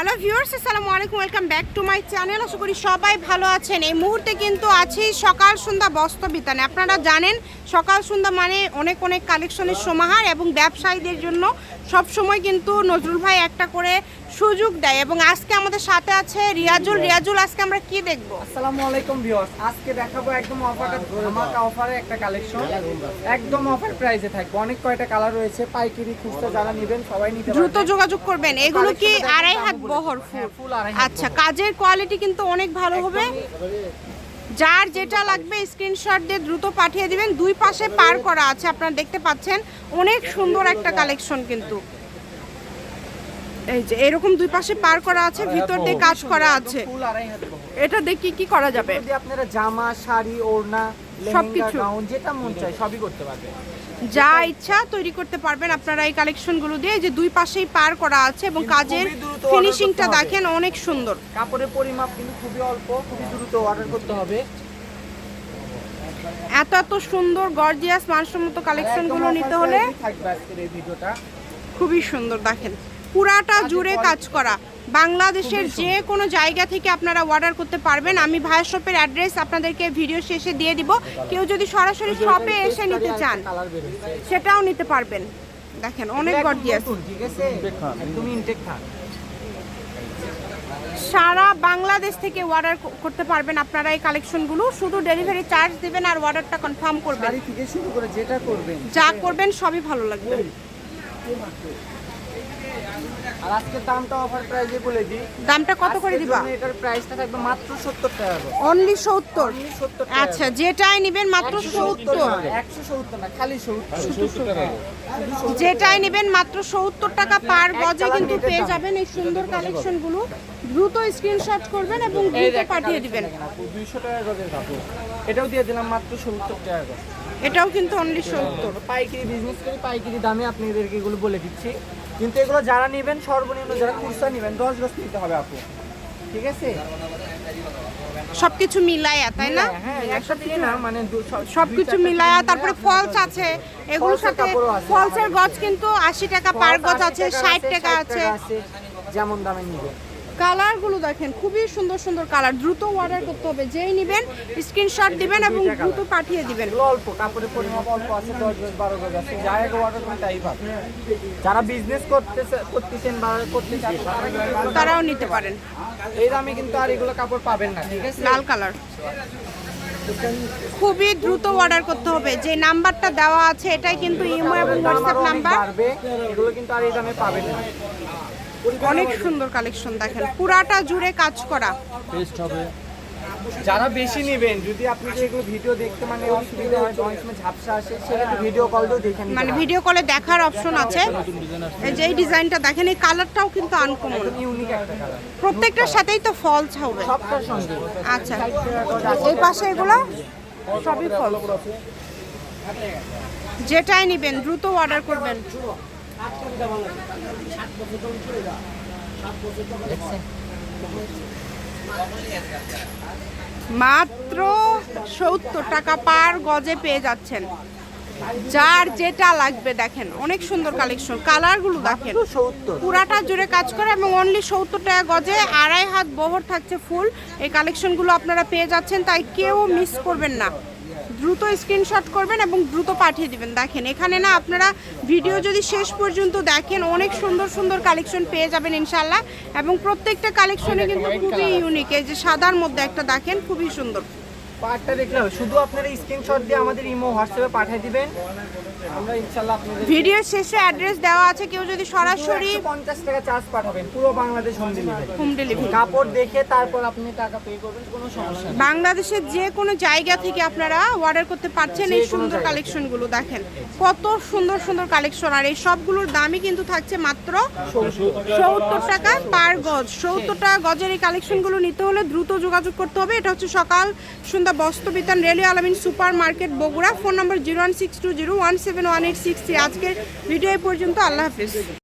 Hello viewers, আসসালামু আলাইকুম, welcome back to my channel. আশা করি সবাই ভালো আছেন। এই মুহূর্তে কিন্তু আছি সকাল সন্ধ্যা বস্ত্র বিতানে আপনারা জানেন, সকাল সন্ধ্যা মানে অনেক অনেক কালেকশনের সমাহার এবং ব্যবসায়ীদের জন্য সব সময় কিন্তু নজরুল ভাই একটা করে সুযোগ দেয় এবং আজকে আমাদের সাথে আছে রিয়াজুল। রিয়াজুল আজকে আমরা কি দেখব? আসসালামু আলাইকুম ভিউয়ার্স। আজকে দেখাবো একদম অফারটা ধামাকা অফারে একটা কালেকশন একদম অফার প্রাইসে থাকবে। অনেক কয়টা কালার রয়েছে পাইকারি খুচরা যারা নেবেন সবাই নিতে দ্রুত যোগাযোগ করবেন। এগুলো কি Collection আড়াই হাত বহর হ্যাঁ, ফুল? আচ্ছা কাজের কোয়ালিটি কিন্তু অনেক ভালো হবে। যার যেটা লাগবে স্ক্রিনশট দিয়ে দ্রুত পাঠিয়ে দিবেন। দুই পাশে পার করা আছে আপনারা দেখতে পাচ্ছেন। অনেক সুন্দর একটা কালেকশন কিন্তু। এই যে এরকম দুই পাশে পার করা আছে ভিতর দিয়ে কাজ করা আছে। এটা দিয়ে কি কি করা যাবে? যদি আপনারা জামা শাড়ি ওড়না সবকিছু। যেটা মন চায় সবই করতে পারবেন। যা ইচ্ছা তৈরি করতে পারবেন আপনারা এই কালেকশনগুলো দিয়ে। যে দুই পাশেই পার করা আছে এবং কাজের ফিনিশিংটা দেখেন অনেক সুন্দর। কাপড়ের পরিমাপ কিন্তু খুবই অল্প খুবই দ্রুত অর্ডার করতে হবে। এত এত সুন্দর গর্জিয়াস মানসম্মত কালেকশনগুলো একদম নিতে হলে খুবই সুন্দর দেখেন। পুরাটা জুড়ে কাজ করা। বাংলাদেশের যে কোনো জায়গা থেকে আপনারা অর্ডার করতে পারবেন। আমি ভাইয়ের শপের অ্যাড্রেস আপনাদেরকে ভিডিও শেষে দিয়ে দিব। কেউ যদি সরাসরি শপে এসে নিতে চান সেটাও নিতে পারবেন। দেখেন অনেক একদম গর্জিয়াস ঠিক আছে? একদম ইনটেক থাক সারা বাংলাদেশ থেকে অর্ডার করতে পারবেন আপনারা এই কালেকশনগুলো শুধু ডেলিভারি চার্জ দিবেন আর অর্ডারটা কনফার্ম করবেন। থেকে শুরু করে যেটা করবেন। যা করবেন সবই ভালো লাগবে। আর আজকের দামটা অফার প্রাইসে বলে দিই। দামটা কত করে দিবা? এটার প্রাইসটা থাকবে মাত্র 70 টাকা অনলি সত্তর? Only 70 আচ্ছা যেটাই নেবেন মাত্র সত্তর 170 না খালি 70 যেটাই নেবেন মাত্র সত্তর টাকা পার গজে কিন্তু পেয়ে যাবেন এই সুন্দর কালেকশনগুলো। দ্রুত স্ক্রিনশট করবেন এবং দ্রুত পাঠিয়ে দিবেন। 200 টাকা গজের কাপড়। এটাও দিয়ে দিলাম মাত্র 70 টাকা এটাও কিন্তু অনলি সত্তর। পাইকারি বিজনেস করি পাইকারি দামে আপনাদেরকে এগুলো বলে দিচ্ছি। কিন্তু এগুলো যারা নেবেন সর্বনিম্ন যারা খুচরা নেবেন 10 গজ নিতে হবে আপু। ঠিক আছে? সবকিছু মিলায়া তাই না? হ্যাঁ মানে সবকিছু মিলায়া তারপরে ফলস আছে। এগুলোর ফলসের সাথে ফলসের গজ কিন্তু আশি টাকা পার গজ আছে ষাট টাকা আছে। আছে যেমন দামে নিবে। কালারগুলো দেখেন খুবই সুন্দর সুন্দর কালার। দ্রুত অর্ডার করতে হবে যেই নেবেন স্ক্রিনশট দিবেন এবং দ্রুত পাঠিয়ে দিবেন। অল্প কাপড়ের পরিমাপ অল্প আছে দশ গজ বারো গজ আছে। যা এক অর্ডার করুন তাই পাবে যারা বিজনেস করতেছে করতেছেন বা করতে চান তারাও নিতে পারেন। এই দামে কিন্তু আর এগুলো কাপড় পাবেন না ঠিক আছে? লাল কালার। খুবই দ্রুত অর্ডার করতে হবে। যে নাম্বারটা দেওয়া আছে এটাই কিন্তু ইমো এবং হোয়াটসঅ্যাপ নাম্বার। এগুলো কিন্তু আর এই দামে পাবেন না। অনেক সুন্দর কালেকশন দেখেন। পুরাটা জুড়ে কাজ করা। যারা বেশি নেবেন যদি আপনি যে এগুলো ভিডিও দেখতে মানে অসুবিধা হয় অনেক সময় ঝাপসা আসে সেক্ষেত্রে ভিডিও কল দিয়েও দেখে নিতে মানে ভিডিও কলে দেখার অপশন আছে। এই যে এই ডিজাইনটা দেখেন এই কালারটাও কিন্তু আনকমন ইউনিক একটা কালার প্রত্যেকটার সাথেই তো ফলস হবে। সবটার সঙ্গে। আচ্ছা এই পাশে এগুলো? সবই ফলস যেটাই নেবেন দ্রুত অর্ডার করবেন। মাত্র সত্তর টাকা পার গজে পেয়ে যাচ্ছেন। যার যেটা লাগবে দেখেন অনেক সুন্দর কালেকশন কালারগুলো দেখেন। সত্তর। পুরাটা জুড়ে কাজ করে এবং অনলি সত্তর টাকা গজে আড়াই হাত বহর থাকছে ফুল এই কালেকশনগুলো আপনারা পেয়ে যাচ্ছেন তাই কেউ মিস করবেন না। দ্রুত স্ক্রিনশট করবেন এবং দ্রুত পাঠিয়ে দিবেন। দেখেন এখানে না আপনারা ভিডিও যদি শেষ পর্যন্ত দেখেন অনেক সুন্দর সুন্দর কালেকশন পেয়ে যাবেন ইনশাল্লাহ এবং প্রত্যেকটা কালেকশনে কিন্তু খুবই ইউনিক এই যে সাদার মধ্যে একটা দেখেন খুবই সুন্দর। পার্টটা দেখলে শুধু আপনারা স্ক্রিনশট দিয়ে আমাদের ইমো হোয়াটসঅ্যাপে পাঠিয়ে দিবেন। ভিডিওর শেষে অ্যাড্রেস দেওয়া আছে কেউ যদি সরাসরি পঞ্চাশ টাকা চার্জ পাঠাবেন পুরো Bangladesh home delivery home delivery কাপড় দেখে তারপর আপনি টাকা পে করবেন কোনো সমস্যা নেই। বাংলাদেশের যে কোনো জায়গা থেকে আপনারা অর্ডার করতে পারছেন এই সুন্দর কালেকশনগুলো দেখেন। কত সুন্দর সুন্দর কালেকশন আর এই সবগুলোর দামই কিন্তু থাকছে মাত্র সত্তর টাকা পার গজ। সত্তর টাকা গজের এই কালেকশনগুলো নিতে হলে দ্রুত যোগাযোগ করতে হবে। এটা হচ্ছে সকাল সন্ধ্যা বস্ত্র বিতান রেলিও Alamin super market Bogura. Phone number zero one six two zero one seven one eight six three আজকের ভিডিও পর্যন্ত আল্লাহ হাফিজ।